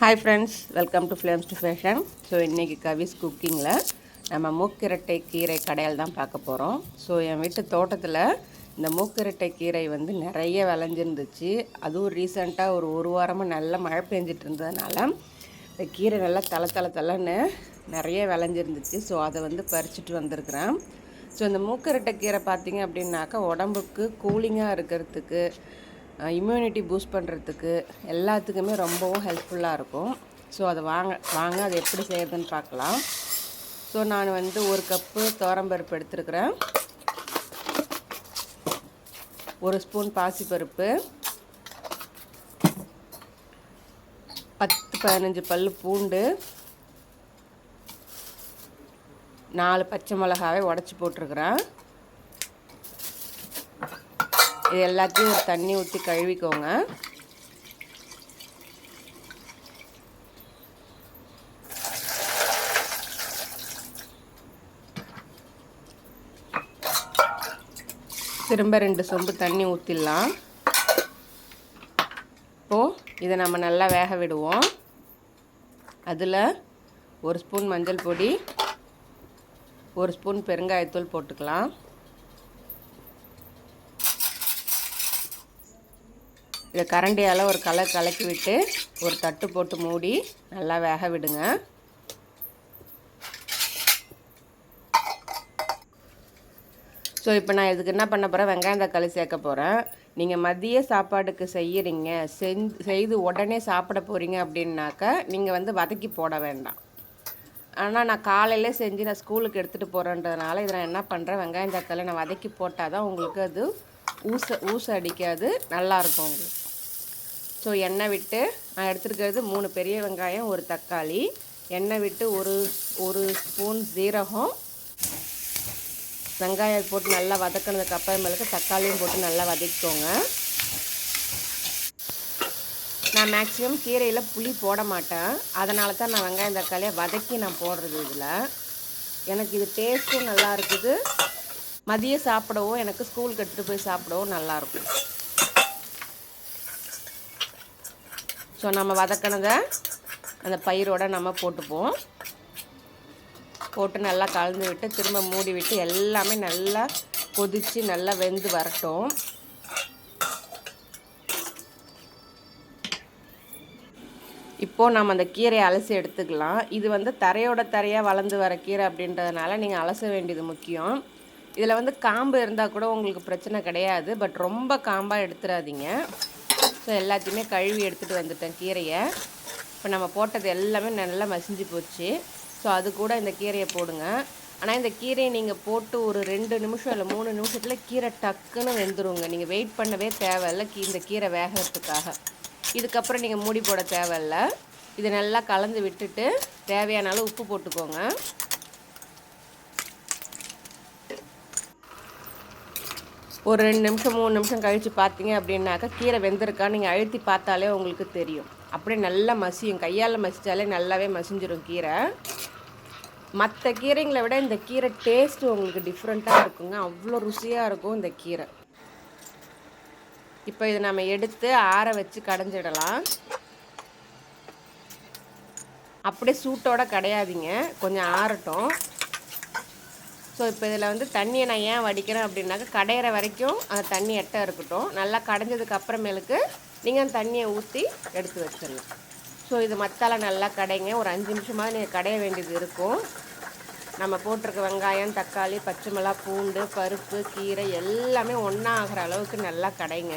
Hi friends welcome to flames to fashion so இன்றைக்கி கவிஸ் குக்கிங்கில் நம்ம மூக்கிரட்டை கீரை கடையில் தான் பார்க்க போகிறோம் ஸோ என் வீட்டு தோட்டத்தில் இந்த மூக்கிரட்டை கீரை வந்து நிறைய விளைஞ்சிருந்துச்சு. அதுவும் ரீசெண்டாக ஒரு ஒரு வாரமாக நல்ல மழை பெஞ்சிட்டு இருந்ததுனால இந்த கீரை நல்லா தலை தலை தலைன்னு நிறைய விளைஞ்சிருந்துச்சு. ஸோ அதை வந்து பறிச்சுட்டு வந்திருக்கிறேன். ஸோ இந்த மூக்கிரட்டை கீரை பார்த்திங்க அப்படின்னாக்கா உடம்புக்கு கூலிங்காக இருக்கிறதுக்கு இம்யூனிட்டி பூஸ்ட் பண்ணுறதுக்கு எல்லாத்துக்குமே ரொம்பவும் ஹெல்ப்ஃபுல்லாக இருக்கும். ஸோ அதை வாங்க வாங்க அதை எப்படி செய்யறதுன்னு பார்க்கலாம். ஸோ நான் வந்து ஒரு கப்பு துவரம்பருப்பு எடுத்துருக்குறேன். ஒரு ஸ்பூன் பாசிப்பருப்பு. பத்து பதினஞ்சு பல் பூண்டு. நாலு பச்சை மிளகாவே உடச்சி போட்டிருக்கிறேன். இது எல்லாத்தையும் ஒரு தண்ணி ஊற்றி கழுவிக்கோங்க. திரும்ப ரெண்டு சொம்பு தண்ணி ஊற்றிடலாம் இப்போது இதை நம்ம நல்லா வேக விடுவோம். அதில் ஒரு ஸ்பூன் மஞ்சள் பொடி ஒரு ஸ்பூன் பெருங்காயத்தூள் போட்டுக்கலாம். இதை கரண்டியால் ஒரு கலர் கலக்கி விட்டு ஒரு தட்டு போட்டு மூடி நல்லா வேக விடுங்க. ஸோ இப்போ நான் இதுக்கு என்ன பண்ண போகிறேன் வெங்காயம் தக்காளி சேர்க்க போகிறேன் நீங்கள் மதிய சாப்பாடுக்கு செய்கிறீங்க செஞ்சு செய்து உடனே சாப்பிட போகிறீங்க அப்படின்னாக்கா நீங்கள் வந்து வதக்கி போட வேண்டாம். ஆனால் நான் காலையில் செஞ்சு நான் ஸ்கூலுக்கு எடுத்துகிட்டு போகிறேன்றதுனால இதை நான் என்ன பண்ணுறேன் வெங்காயம் தக்காளி நான் வதக்கி போட்டால் தான் உங்களுக்கு அது ஊச ஊச அடிக்காது. நல்லாயிருக்கும் உங்களுக்கு. ஸோ எண்ணெய் விட்டு நான் எடுத்துருக்கிறது மூணு பெரிய வெங்காயம் ஒரு தக்காளி. எண்ணெய் விட்டு ஒரு ஒரு ஸ்பூன் சீரகம். வெங்காயம் போட்டு நல்லா வதக்கினதுக்கு அப்புறமேலுக்கு தக்காளியும் போட்டு நல்லா வதக்கிக்கோங்க. நான் மேக்ஸிமம் கீரையில் புளி போட மாட்டேன். அதனால தான் நான் வெங்காயம் தக்காளியை வதக்கி நான் போடுறது இதில். எனக்கு இது டேஸ்ட்டும் நல்லா இருக்குது. மதியம் சாப்பிடவும் எனக்கு ஸ்கூலுக்கு எடுத்துகிட்டு போய் சாப்பிடவும் நல்லாயிருக்கும் ஸோ நம்ம வதக்கினதை அந்த பயிரோடு நம்ம போட்டுப்போம். போட்டு நல்லா கலந்து விட்டு திரும்ப மூடி விட்டு எல்லாமே நல்லா கொதித்து நல்லா வெந்து வரட்டும். இப்போது நம்ம அந்த கீரையை அலசி எடுத்துக்கலாம். இது வந்து தரையோட தரையாக வளர்ந்து வர கீரை அப்படின்றதுனால நீங்கள் அலச வேண்டியது முக்கியம். இதில் வந்து காம்பு இருந்தால் கூட உங்களுக்கு பிரச்சனை கிடையாது. பட் ரொம்ப காம்பாக எடுத்துடாதீங்க ஸோ எல்லாத்தையுமே கழுவி எடுத்துகிட்டு வந்துட்டேன் கீரையை. இப்போ நம்ம போட்டது எல்லாமே நல்லா மசிஞ்சு போச்சு. ஸோ அது கூட இந்த கீரையை போடுங்க. ஆனால் இந்த கீரையை நீங்கள் போட்டு ஒரு ரெண்டு நிமிஷம் இல்லை மூணு நிமிஷத்தில் கீரை டக்குன்னு வெந்துருங்க. நீங்கள் வெயிட் பண்ணவே தேவையில்ல கீ இந்த கீரை வேகிறதுக்காக. இதுக்கப்புறம் நீங்கள் மூடி போட தேவையில்ல. இது நல்லா கலந்து விட்டுட்டு தேவையான அளவு உப்பு போட்டுக்கோங்க. ஒரு ரெண்டு நிமிஷம் மூணு நிமிஷம் கழித்து பார்த்தீங்க அப்படின்னாக்கா கீரை வெந்திருக்கா நீங்கள் அழுத்தி பார்த்தாலே உங்களுக்கு தெரியும். அப்படியே நல்லா மசியும். கையால் மசித்தாலே நல்லாவே மசிஞ்சிடும் கீரை. மற்ற கீரைங்களை விட இந்த கீரை டேஸ்ட் உங்களுக்கு டிஃப்ரெண்ட்டாக இருக்குங்க. அவ்வளோ ருசியாக இருக்கும் இந்த கீரை. இப்போ இதை நம்ம எடுத்து ஆற வச்சு கடைஞ்சிடலாம். அப்படியே சூட்டோட கிடையாதுங்க. கொஞ்சம் ஆறட்டும். ஸோ இப்போ இதில் வந்து தண்ணியை நான் ஏன் வடிக்கிறேன் அப்படின்னாக்கா கடையிற வரைக்கும் அந்த தண்ணி எட்ட இருக்கட்டும். நல்லா கடைஞ்சதுக்கு அப்புறமேலுக்கு நீங்கள் அந்த தண்ணியை ஊற்றி எடுத்து வச்சிடலாம். ஸோ இது மத்தால நல்லா கடைங்க. ஒரு அஞ்சு நிமிஷமாக நீங்கள் கடைய வேண்டியது இருக்கும். நம்ம போட்டிருக்க வெங்காயம் தக்காளி பச்சை மிளகா பூண்டு பருப்பு கீரை எல்லாமே ஒன்றா ஆகிற அளவுக்கு நல்லா கடைங்க.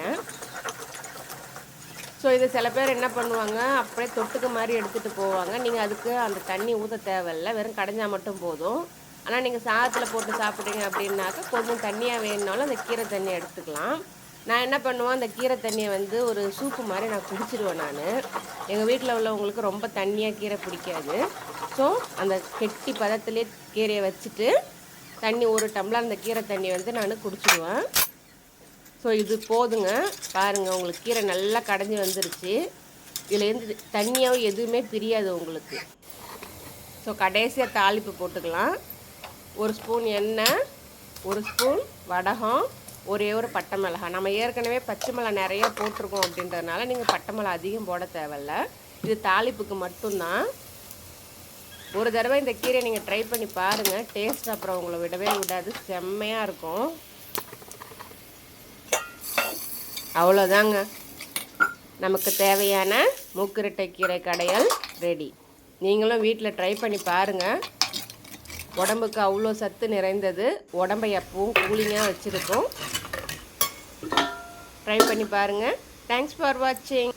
ஸோ இது சில பேர் என்ன பண்ணுவாங்க? அப்படியே தொட்டுக்கு மாதிரி எடுத்துகிட்டு போவாங்க. நீங்கள் அதுக்கு அந்த தண்ணி ஊற்ற தேவையில்லை. வெறும் கடைஞ்சால் மட்டும் போதும். ஆனால் நீங்கள் சாதத்தில் போட்டு சாப்பிட்டீங்க அப்படின்னாக்கா கொஞ்சம் தண்ணியாக வேணுனாலும் அந்த கீரை தண்ணியை எடுத்துக்கலாம். நான் என்ன பண்ணுவேன் அந்த கீரை தண்ணியை வந்து ஒரு சூப்பு மாதிரி நான் குடிச்சிடுவேன் நான். எங்கள் வீட்டில் உள்ளவங்களுக்கு ரொம்ப தண்ணியாக கீரை பிடிக்காது. ஸோ அந்த கெட்டி பதத்துலேயே கீரையை வச்சுட்டு தண்ணி ஒரு டம்ளர் அந்த கீரை தண்ணி வந்து நான் குடிச்சிடுவேன் ஸோ இது போதுங்க. பாருங்கள் உங்களுக்கு கீரை நல்லா கடைஞ்சி வந்துருச்சு. இதுலேருந்து தண்ணியாகவும் எதுவுமே பிரியாது உங்களுக்கு. ஸோ கடைசியாக தாளிப்பு போட்டுக்கலாம். ஒரு ஸ்பூன் எண்ணெய் ஒரு ஸ்பூன் வடகம் ஒரே ஒரு பட்டை மிளகாய். நம்ம ஏற்கனவே பச்சை மிளகா நிறைய போட்டிருக்கோம் அப்படின்றதுனால நீங்கள் பட்டை மிளகா அதிகம் போட தேவையில்ல. இது தாளிப்புக்கு மட்டும்தான். ஒரு தடவை இந்த கீரையை நீங்கள் ட்ரை பண்ணி பாருங்கள் டேஸ்ட் அப்புறம் உங்களை விடவே விடாது. செம்மையாக இருக்கும். அவ்வளோதாங்க நமக்கு தேவையான மூக்குரட்டை கீரை கடையல் ரெடி நீங்களும் வீட்டில் ட்ரை பண்ணி பாருங்கள் உடம்புக்கு அவ்வளோ சத்து நிறைந்தது. உடம்பை எப்பவும் கூலிங்காக வச்சுருக்கும். ட்ரை பண்ணி பாருங்கள் தேங்க்ஸ் ஃபார் வாட்சிங்